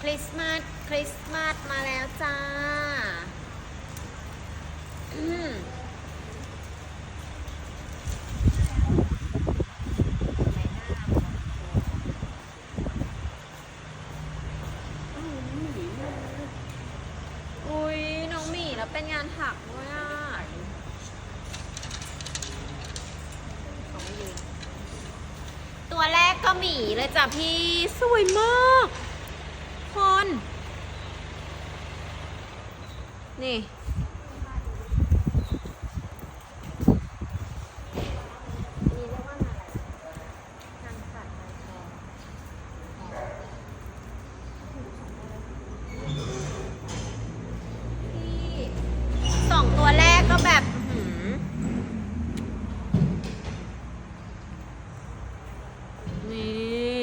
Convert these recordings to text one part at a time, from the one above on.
คริสต์มาสคริสต์มาสมาแล้วจ้าอุ้ยน้องหมีแล้วเป็นงานถักด้วยอะของไม่ยืนตัวแรกก็หมีเลยจ้ะพี่ สวยมาก คน นี่ นี่เรียกว่างานอะไรงาน สัตว์งานทองพี่สองตัวแรกก็แบบนี่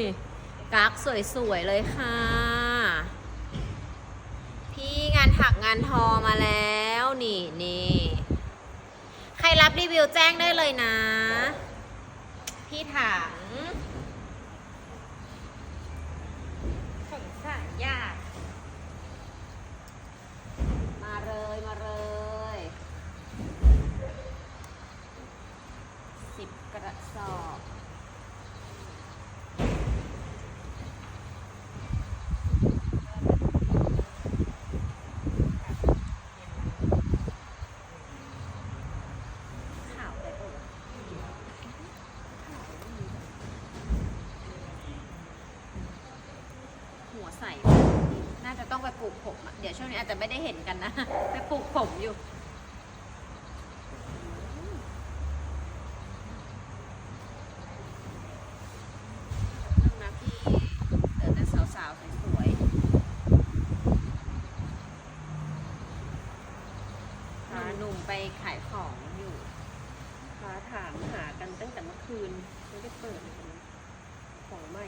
กักสวย ๆ เลยค่ะ พี่ งานถันทอมาแล้วนี่นี่ใครรับรีวิวแจ้งได้เลยนะ พี่ถังสงสารยาติมาเลยมาเลยสิบกระสอบ ข่าวไปเออหัวใส น่าจะต้องไปป ลูกผมอะเดี๋ยวช่วงนี้อาจจะไม่ได้เห็นกันนะ ไปปลูกผมอยู่นึงนะพี่เดินแต่สาวๆสวยๆพาหนุ่มไปขายของอยู่ฟ้าถามหากันตั้งแต่เมื่อคืน ไม่ได้เปิดเลยนะของใหม่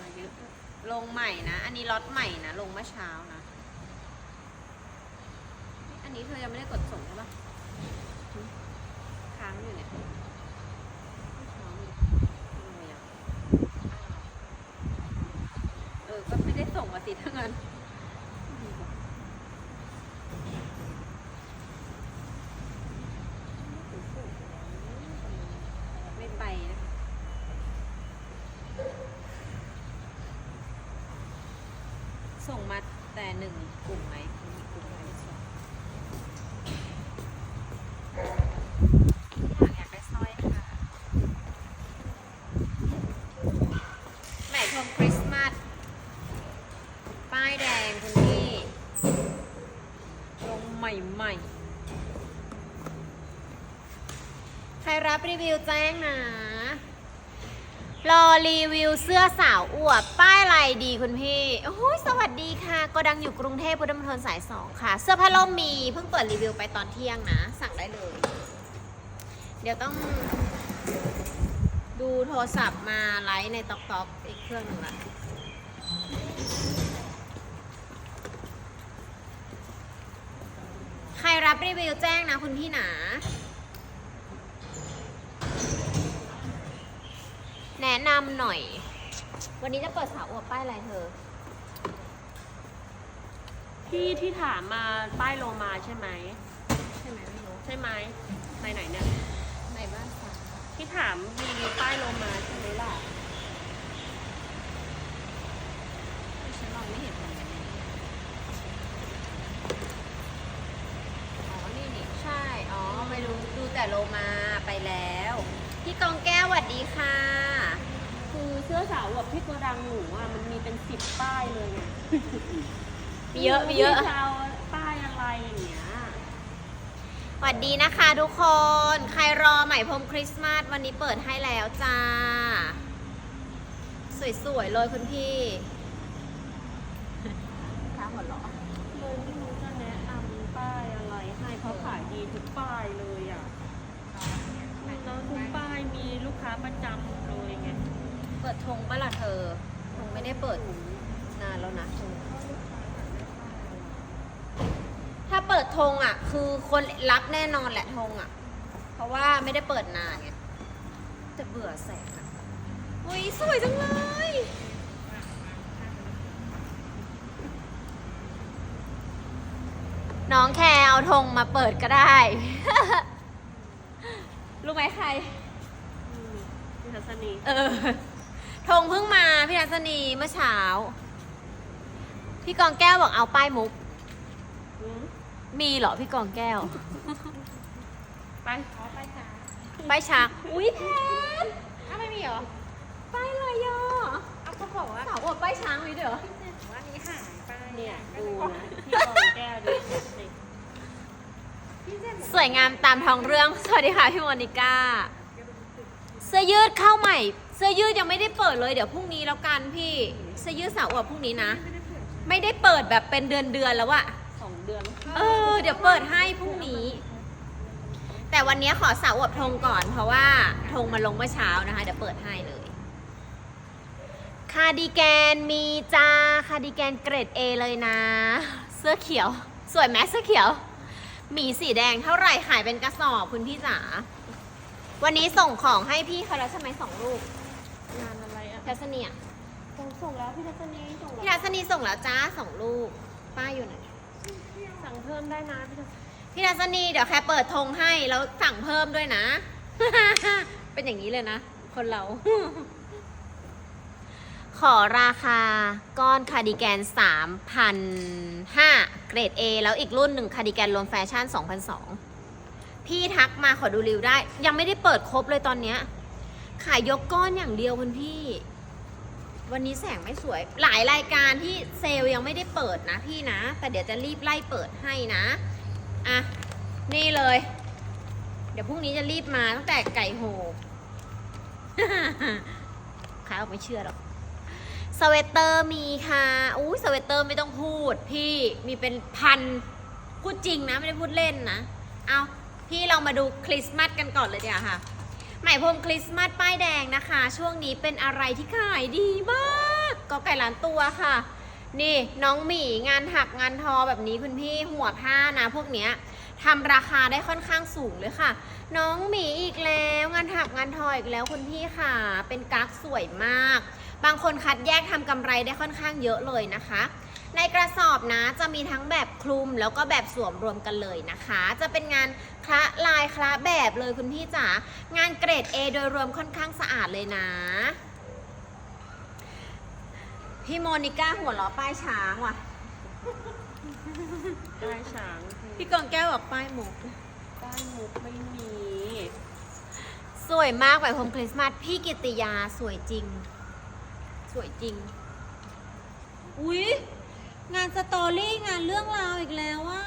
มาเยอะลงใหม่นะ อันนี้ล็อตใหม่นะ ลงเมื่อเช้านะ อันนี้เธอยังไม่ได้กดส่งใช่ปะหึค้างอยู่เนี่ยเอเช้านี่ลงมายังอ้าวเออ ก็ไม่ได้ส่งมาสิทั้างนั้นไม่ไปนะส่งมาแต่หนึ่งกลุ่มไหมมีกลุ่มไหนส่งอยากอยากได้สร้อยค่ะแหม่ชมคริสต์มาส ป้ายแดงคุณพี่ลง ใหม่ ใครรับรีวิวแจ้งนะ รอรีวิวเสื้อสาวอวบป้ายอะไรดีคุณพี่โอ้ยสวัสดีค่ะก็ดังอยู่กรุงเทพพุทธมณฑลสายสองค่ะ เสื้อผ้าล่มมีเพิ่งเปิดรีวิวไปตอนเที่ยงนะ สั่งได้เลย เดี๋ยวต้องดูโทรศัพท์มาไลฟ์ในต็อกต็อกอีกเครื่องหนึ่งละใค รรับรีวิวแจ้งนะคุณพี่หนา แนะนำหน่อย วันนี้จะเปิดสาวอวบป้ายอะไรเธอพี่ที่ถามมาป้ายโลมาใช่ไหม ใช่ไหมไม่รู้ใช่ไหมในไหนเนี่ย ในบ้านฟ้าที่ถามรีวิวป้ายโลมาใช่ไหมล่ะ ฉันมองไม่เห็นคนนี้อ๋อ นี่นี่ใช่ อ๋อ ไม่รู้ ดูแต่โลมาไปแล้ว พี่กองแก้วสวัสดีค่ะ คื อเสื้อสาวแบบที่โกดังหนูอะมันมีเป็นสิบป้ายเลยไงมีเยอะมีเยอะพี่จะเอาป้ายอะไรอย่างเงี้ย สวัสดีนะคะทุกคน ใครรอใหม่พรมคริสต์มาสวันนี้เปิดให้แล้วจ้า สวยๆเลยคุณพี่ค้าหมดหรอเลยไม่รู้จะแนะนำป้ายอะไรให้เขาขายดีทุกป้ายเลยอะแล้วทุกป้ายมีลูกค้าประจำ เลยไงเปิดธงปะล่ะเธอธงไม่ได้เปิดนานแล้วนะธงถ้าเปิดธงอะ คือคนรับแน่นอนแหละธงอะ เพราะว่าไม่ได้เปิดนานไงจะเบื่อแสงอะอุ้ยสวยจังเลยน้องแคร์เอาธงมาเปิดก็ได้ รู้ไหมใครอืมพี่ทัศนีเออ ธงเพิ่งมาพี่ทัศนีเมื่อเช้า พี่กองแก้วบอกเอาป้ายมุกอืมมีเหรอพี่กองแก้ว ไปขอไปค่ะป้ายช้างอุ้ยแพนอ้าวไม่มีเหรอป้ายอะไรอะเอาเขาบอกว่าสาวบอกป้ายช้างมีด้วยเหรอว่านี้หายไปเนี่ยดูนะพี่กองแก้วดูสิสวยงามตามท้องเรื่อง สวัสดีค่ะพี่โมนิก้า เสื้อยืดเข้าใหม่ เสื้อยืดยังไม่ได้เปิดเลยเดี๋ยวพรุ่งนี้แล้วกันพี่ เสื้อยืดสาวอวบพรุ่งนี้นะ ไม่ได้เปิดแบบเป็นเดือนเดือนๆแล้วอะสองเดือนเออ เดี๋ยวเปิดให้พรุ่งนี้ แต่วันนี้ขอสาวอวบธงก่อน เพราะว่าธงมาลงเมื่อเช้านะคะ เดี๋ยวเปิดให้เลย คาร์ดิแกนมีจ้าคาร์ดิแกนเกรด A เลยนะ เสื้อเขียว สวยไหมเสื้อเขียว หมีสีแดงเท่าไหร่ขายเป็นกระสอบคุณพี่จ๋าวันนี้ส่งของให้พี่เขาแล้วใช่ไหมสองลูก งานอะไรอะทัศนีอะส่งส่งแล้วพี่ทัศนีส่งพี่แล้วทัศนีส่งแล้วจ้าสองลูก ป้าอยู่ไหน สั่งเพิ่มได้นะพี่ทัศนีพี่ทัศนีเดี๋ยวแค่เปิดธงให้แล้วสั่งเพิ่มด้วยนะ เป็นอย่างนี้เลยนะ คนเรา ขอราคาก้อนคาร์ดิแกน 3,500 เกรด A แล้วอีกรุ่นหนึ่งคาร์ดิแกนรวมแฟชั่น 2,200 พี่ทักมาขอดูรีวิวได้ ยังไม่ได้เปิดครบเลยตอนเนี้ย ขายยกก้อนอย่างเดียวคุณพี่ วันนี้แสงไม่สวย หลายรายการที่เซลล์ยังไม่ได้เปิดนะพี่นะ แต่เดี๋ยวจะรีบไล่เปิดให้นะ อะ นี่เลย เดี๋ยวพรุ่งนี้จะรีบมาตั้งแต่ไก่โหขายออกไม่เชื่อหรอกสเวตเตอร์มีค่ะอุ้สเวตเตอร์ไม่ต้องพูด พี่มีเป็นพันพูดจริงนะ ไม่ได้พูดเล่นนะ เอาพี่เรามาดูคริสต์มาสกันก่อนเลยเดี๋ยวาค่ะ ไหมพรมคริสต์มาสป้ายแดงนะคะ ช่วงนี้เป็นอะไรที่ขายดีมากก็ไก่ล้านตัวค่ะ นี่น้องหมีงานถักงานทอแบบนี้คุณพี่หัวผ้านะพวกเนี้ยทำราคาได้ค่อนข้างสูงเลยค่ะ น้องหมีอีกแล้วงานถักงานทออีกแล้วคุณพี่ค่ะ เป็นกั๊กสวยมาก บางคนคัดแยกทำกำไรได้ค่อนข้างเยอะเลยนะคะ ในกระสอบนะจะมีทั้งแบบคลุมแล้วก็แบบสวมรวมกันเลยนะคะ จะเป็นงานคละลายคละแบบเลยคุณพี่จ๋างานเกรด A โดยรวมค่อนข้างสะอาดเลยนะพี่โมนิก้าหัวเราะป้ายช้างว่ะได้ช้าง พี่กองแก้วบอกป้ายหมูป้ายมุกไม่มี สวยมากแบบโฮมคริสต์มาสพี่กิติยาสวยจริง สวยจริงอุ๊ย งานสตอรี่งานเรื่องราวอีกแล้วว่า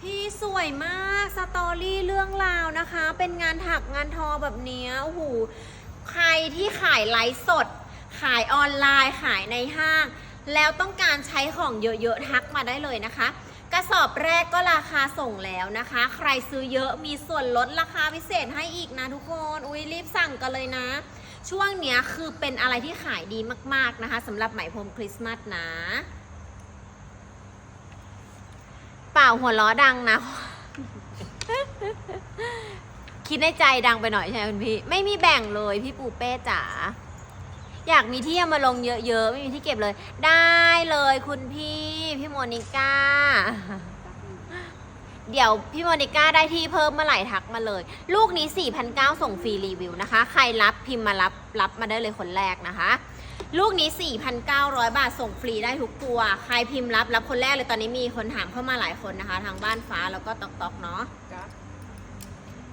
พี่สวยมากสตอรี่เรื่องราวนะคะ เป็นงานถักงานทอแบบนี้โอ้โหใครที่ขายไลฟ์สด ขายออนไลน์ขายในห้าง แล้วต้องการใช้ของเยอะๆทักมาได้เลยนะคะ กระสอบแรกก็ราคาส่งแล้วนะคะ ใครซื้อเยอะมีส่วนลดราคาพิเศษให้อีกนะทุกคน อุ้ยรีบสั่งกันเลยนะ ช่วงเนี้ยคือเป็นอะไรที่ขายดีมาก ๆนะคะสำหรับไหมพรมคริสต์มาสนะ เปล่าหัวล้อดังนะ คิดในใจดังไปหน่อยใช่ไหมคุณพี่ ไม่มีแบ่งเลยพี่ปูเป้จ๋าอยากมีที่เอามาลงเยอะๆ ไม่มีที่เก็บเลย ได้เลยคุณพี่ พี่โมนิก้า เดี๋ยวพี่โมนิก้าได้ที่เพิ่มเมื่อไหร่ทักมาเลย ลูกนี้4,900ส่งฟรีรีวิวนะคะ ใครรับพิมพ์มารับรับมาได้เลยคนแรกนะคะ ลูกนี้ 4,900 บาทส่งฟรีได้ทุกตัว ใครพิมพ์รับรับคนแรกเลยตอนนี้มีคนถามเข้ามาหลายคนนะคะ ทางบ้านฟ้าแล้วก็ตอกตอกๆเนาะกั๊ก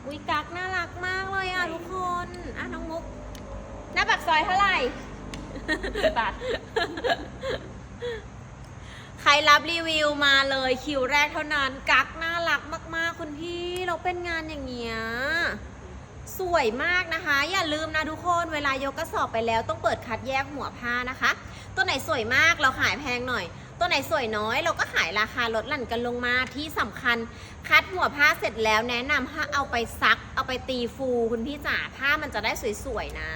อุ้ยกักน่ารักมากเลยอะทุกคนอะน้องมุก หน้าปากซอยเท่าไหร่บาทใครรับรีวิวมาเลยคิวแรกเท่านั้นกักน่า รักมากๆคุณพี่เราเป็นงานอย่างเงี้ยสวยมากนะคะ อย่าลืมนะทุกคนเวลายกกระสอบไปแล้วต้องเปิดคัดแยกหัวผ้านะคะ ตัวไหนสวยมากเราขายแพงหน่อย ตัวไหนสวยน้อยเราก็ขายราคาลดหลั่นกันลงมาที่สำคัญ คัดหัวผ้าเสร็จแล้วแนะนำให้เอาไปซัก เอาไปตีฟูคุณพี่จ๋าผ้ามันจะได้สวยๆนะ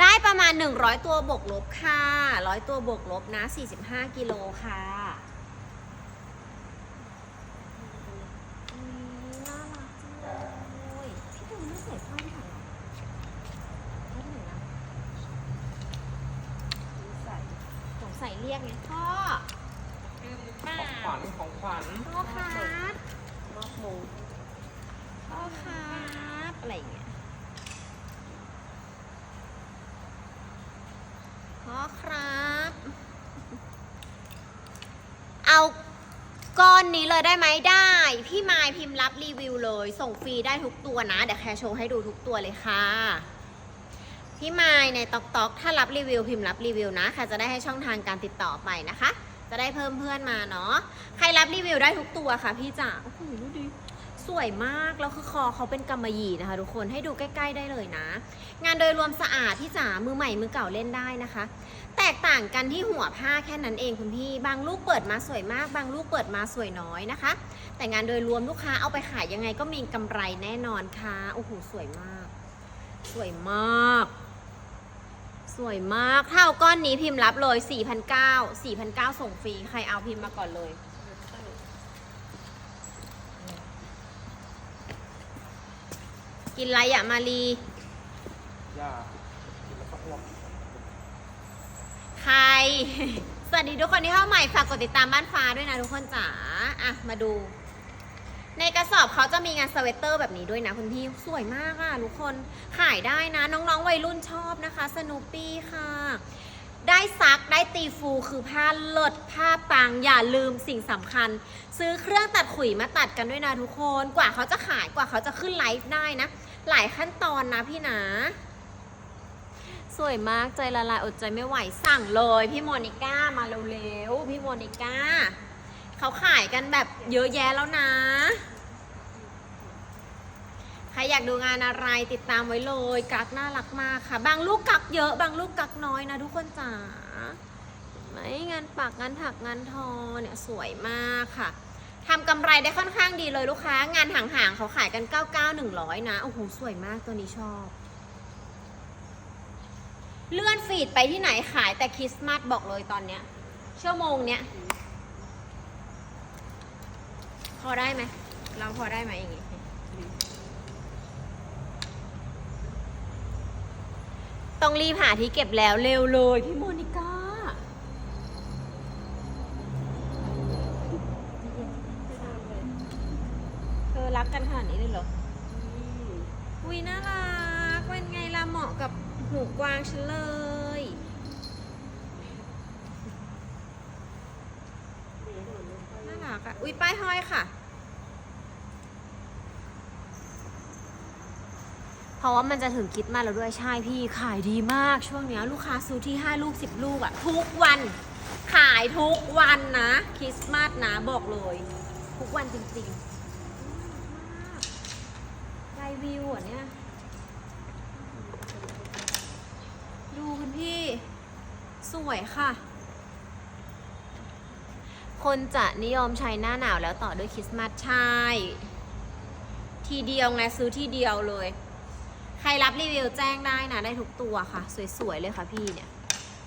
ได้ประมาณ 100 ตัวบวกลบค่ะ100 ตัวบวกลบนะ 45 กิโลค่ะ Thank you. ้นนี้เลยได้ไหมได้ พี่มายพิมพ์รับรีวิวเลย ส่งฟรีได้ทุกตัวนะ เดี๋ยวแคร์โชว์ให้ดูทุกตัวเลยค่ะ พี่มายในตอกตอกถ้ารับรีวิวพิมพ์รับรีวิวนะค่ะจะได้ให้ช่องทางการติดต่อไปนะคะ จะได้เพิ่มเพื่อนมาเนาะใครรับรีวิวได้ทุกตัวค่ะพี่จ๋าโอ้โหดูดิ สวยมาก แล้วคือคอเขาเป็นกำมะหยี่นะคะ ทุกคนให้ดูใกล้ ๆ ได้เลยนะ งานโดยรวมสะอาดพี่จ๋ามือใหม่มือเก่าเล่นได้นะคะ แตกต่างกันที่หัวผ้าแค่นั้นเองคุณพี่ บางลูกเปิดมาสวยมาก บางลูกเปิดมาสวยน้อยนะคะ แต่งานโดยรวมลูกค้าเอาไปขายยังไงก็มีกำไรแน่นอนค่ะโอ้โหสวยมาก สวยมาก สวยมากถ้าเอาก้อนนี้พิมพ์รับเลย4,900 4,900ส่งฟรีใครเอาพิมพ์มาก่อนเลย กินอะไรอะมารีย่ากินแล้วก็อ้วกใคร สวัสดีทุกคนที่เข้าใหม่ฝากกดติดตามบ้านฟ้าด้วยนะทุกคนจ๋าอะมาดู ในกระสอบเขาจะมีงานสเวตเตอร์แบบนี้ด้วยนะคุณพี่สวยมากอะทุกคนขายได้นะ น้องๆวัยรุ่นชอบนะคะสนุปปี้ค่ะ ได้ซักได้ตีฟูคือผ้าเลิศผ้าปังอย่าลืมสิ่งสำคัญ ซื้อเครื่องตัดขุยมาตัดกันด้วยนะทุกคนกว่าเขาจะขายกว่าเขาจะขึ้นไลฟ์ได้นะ หลายขั้นตอนนะพี่นะ สวยมากใจละลายอดใจไม่ไหวสั่งเลยพี่โมนิก้ามาเร็วๆพี่โมนิก้าเขาขายกันแบบเยอะแยะแล้วนะ ใครอยากดูงานอะไรติดตามไว้เลยกักน่ารักมากค่ะ บางลูกกักเยอะบางลูกกักน้อยนะทุกคนจ๋าไหมงานปักงานถักงานทอเนี่ยสวยมากค่ะ ทำกำไรได้ค่อนข้างดีเลยลูกค้า งานห่างๆเขาขายกัน 99 100 นะ โอ้โห สวยมากตัวนี้ชอบ เลื่อนฟีดไปที่ไหนขายแต่คริสต์มาสบอกเลยตอนเนี้ย ชั่วโมงเนี้ย พอได้ไหม เราพอได้ไหมอย่างงี้ต้องรีบหาที่เก็บแล้วเร็วเลยพี่มนางฉันเลย น่ารักอะอุ้ยป้ายห้อยค่ะ เพราะว่ามันจะถึงคิดมาแล้วด้วยใช่พี่ขายดีมากช่วงเนี้ยลูกค้าซื้อที่ 5 ลูก 10 ลูกอะทุกวัน ขายทุกวันนะ คริสต์มาสนะบอกเลย ทุกวันจริงๆลายวิวอะเนี่ย ดูคุณพี่สวยค่ะ คนจะนิยมใช้หน้าหนาวแล้วต่อด้วยคริสต์มาสใช่ ทีเดียวไงซื้อทีเดียวเลย ใครรับรีวิวแจ้งได้นะ ได้ทุกตัวค่ะ สวยๆเลยค่ะพี่เนี่ย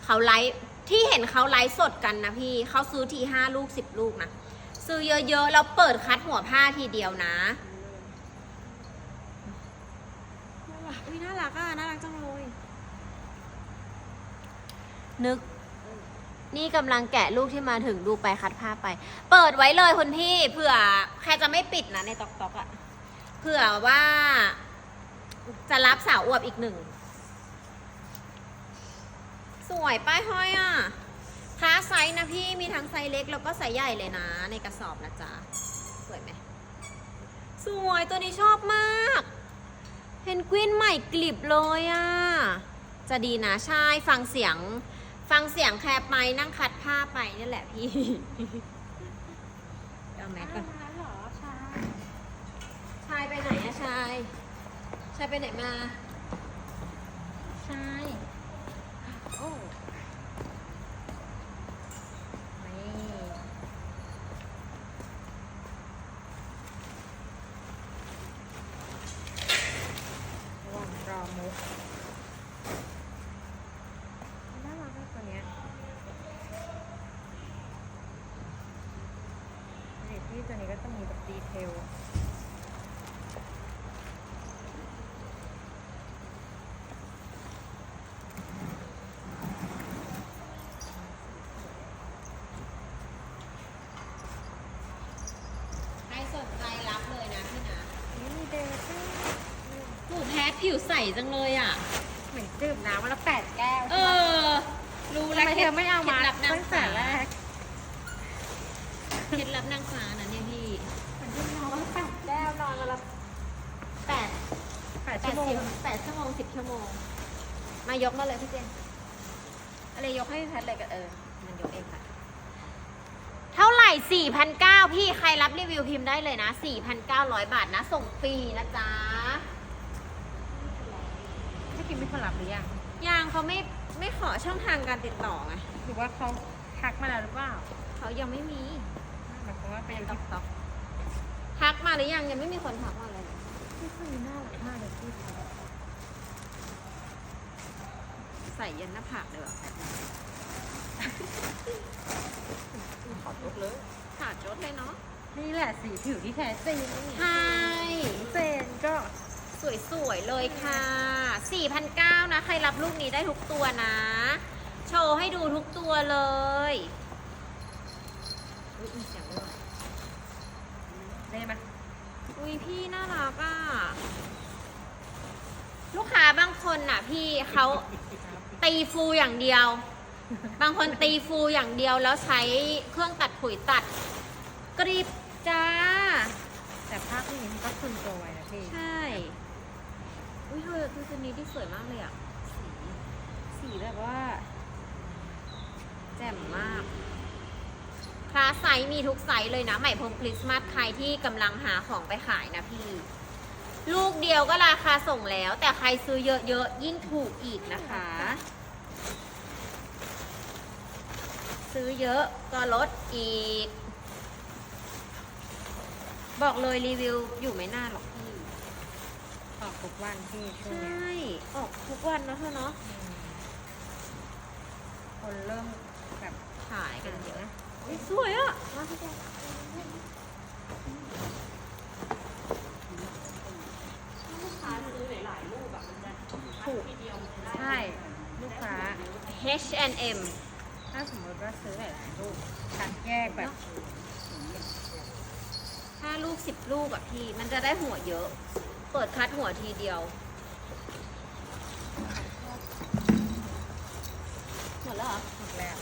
เขาไลฟ์ที่เห็นเขาไลฟ์สดกันนะพี่เขาซื้อทีห้าลูกสิบลูกนะ ซื้อเยอะๆแล้วเปิดคัดหัวผ้าทีเดียวนะ น่ารักอุ้ยน่ารักอะน่ารักจังเลย นึก นี่กำลังแกะลูกที่มาถึงดูไปคัดผ้าไป เปิดไว้เลยคุณพี่เผื่อใครจะไม่ปิดนะในตอกตอกอะเผื่อว่าจะรับสาวอวบอีกหนึ่ง สวยป้ายห้อยอะค้าไซส์นะพี่มีทั้งไซส์เล็กแล้วก็ไซส์ใหญ่เลยนะ ในกระสอบนะจ๊ะ สวยไหมสวยตัวนี้ชอบมากเพนกวินใหม่กลิบเลยอะ จะดีนะใช่ฟังเสียง ฟังเสียงแคบไม้นั่งคัดผ้าไปนี่แหละพี่ เอาแมสก่อนร้านเหรอชาชายไปไหนอะชาย ชายไปไหนมา ชาย โอ้ ก็มีแบบดี เทลใครสนใจรับเลยนะพี่นะนี่มีเดทด้วยหนูแพ้ผิวใสจังเลยอะ เหมือนดื่มน้ำวันละแปดแก้วเอใช่ปะอรู้ทำแล้วไมเธอไม่เอามาเคล็ดลับนางตั้งแต่ฟ้าแรกเคล็ดลับนางฟ้านะเนี่ยพี่ เหมือนดื่มน้ำวันละแปดแก้วนอนวันละ แปด แป ดแปชั่ดวโมสิงบแปดชั่วโมงสิบชั่วโมง มายกมาเลยพี่เจนอะไรยกให้พี่แพทเลยกันเออ มันยกเองค่ะ เท่าไหร่4,900พี่ใครรับรีวิวพิมพ์ได้เลยนะ 4,900 บาทนะ ส่งฟรีนะจ๊ะให้กินไม่คนรับหรือยังยังเขาไม่ไม่ขอช่องทางการติดต่อไงหรือว่าเขาทักมาแล้วหรือเปล่าเขายังไม่มีหมายความว่าไปเป็นดูต๊ที่อกต๊อกทักมาหรือยังยังไม่มีคนทักมา เลยที่คนนี้น่ารักมากเลยพี่ใส่ยันหน้าผากเลยเหรอขอรถเลยขาดจดเลยเนาะนี่แหละสีผิวที่แท้จริงใช่เจนก็สวยๆเลยค่ะ 4,900นะ ใครรับลูกนี้ได้ทุกตัวนะ โชว์ให้ดูทุกตัวเลยอุ๊ยมีเสียงด้วยได้ไหมอุ้ ยพี่น่ารักอะ ลูกค้าบางคนน่ะ พี่เขาตีฟูอย่างเดียว บางคนตีฟูอย่างเดียวแล้วใช้เครื่องตัดขุยตัด กริบจ้า แต่ภาพนี้มันก็ซึมตัวไว้นะพี่ ใช่ อุ้ยเธอดูตัวนี้ที่สวยมากเลยอะ สี สีแบบว่า แจ่มมาก คลาสไซส์มีทุกไซส์เลยนะใหม่พรมคริสต์มาสใครที่กำลังหาของไปขายนะพี่ ลูกเดียวก็ราคาส่งแล้ว แต่ใครซื้อเยอะๆยิ่งถูกอีกนะคะ ซื้อเยอะก็ลดอีก บอกเลยรีวิวอยู่ไม่นานหรอกพี่ออกทุกวันพี่ช่วงใชเนี้ย่ออกทุกวันเนอะเธอเนาะคนเริ่มแบบขายกันเยอะอุ๊ย สวยอะมาพี่แจ๊คลูกค้าซื้อหลายๆลูกแบบมันจะถูกใช่ ลูกค้า H&M ถ้าสมมติว่าซื้อหลายๆลูกคัดแยกแบบถ้าลูกสิบลูกอะพี่ มันจะได้หัวเยอะ เปิดคัดหัวทีเดียว หมดแล้วเหรอ หมดแล้ว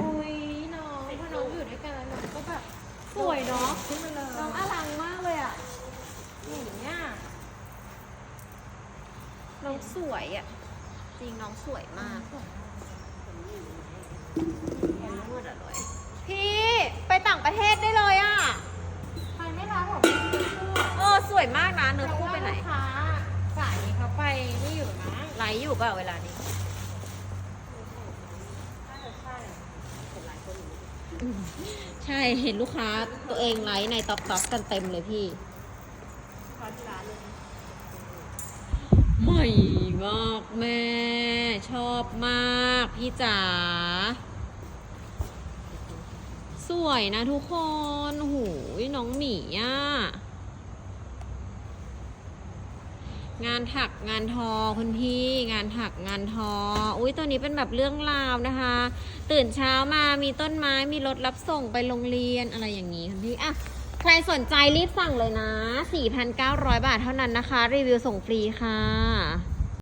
อุ้ยน้องพอน้องอยู่ด้วยกันแล้วน้องก็แบบสวยเนาะ ขึ้นมาเลย น้องอลังมากเลยอะ อย่างเงี้ย น้องสวยอะจริง น้องสวยมากมืดอะเลยพี่ไปต่างประเทศได้เลยอะใครไม่รับผมไม่ซื้อเสื้อเออสวยมากนะเนื้อคู่ไปไหนลูกค้าสายนี้เขาไปนี่อยู่นะไลฟ์อยู่เปล่าเวลานี้น่าจะใช่ใช่เห็นลูกค้าตัวเองไลฟ์ในต็อกต็อกกันเต็มเลยพี่ ใหม่มากแม่ ชอบมากพี่จ๋าสวยนะทุกคนหูยน้องหมีอะ งานถักงานทอคุณพี่ งานถักงานทอ อุ้ยตัวนี้เป็นแบบเรื่องราวนะคะ ตื่นเช้ามามีต้นไม้มีรถรับส่งไปโรงเรียนอะไรอย่างนี้คุณพี่อะ ใครสนใจรีบสั่งเลยนะ 4,900 บาทเท่านั้นนะคะ รีวิวส่งฟรีค่ะ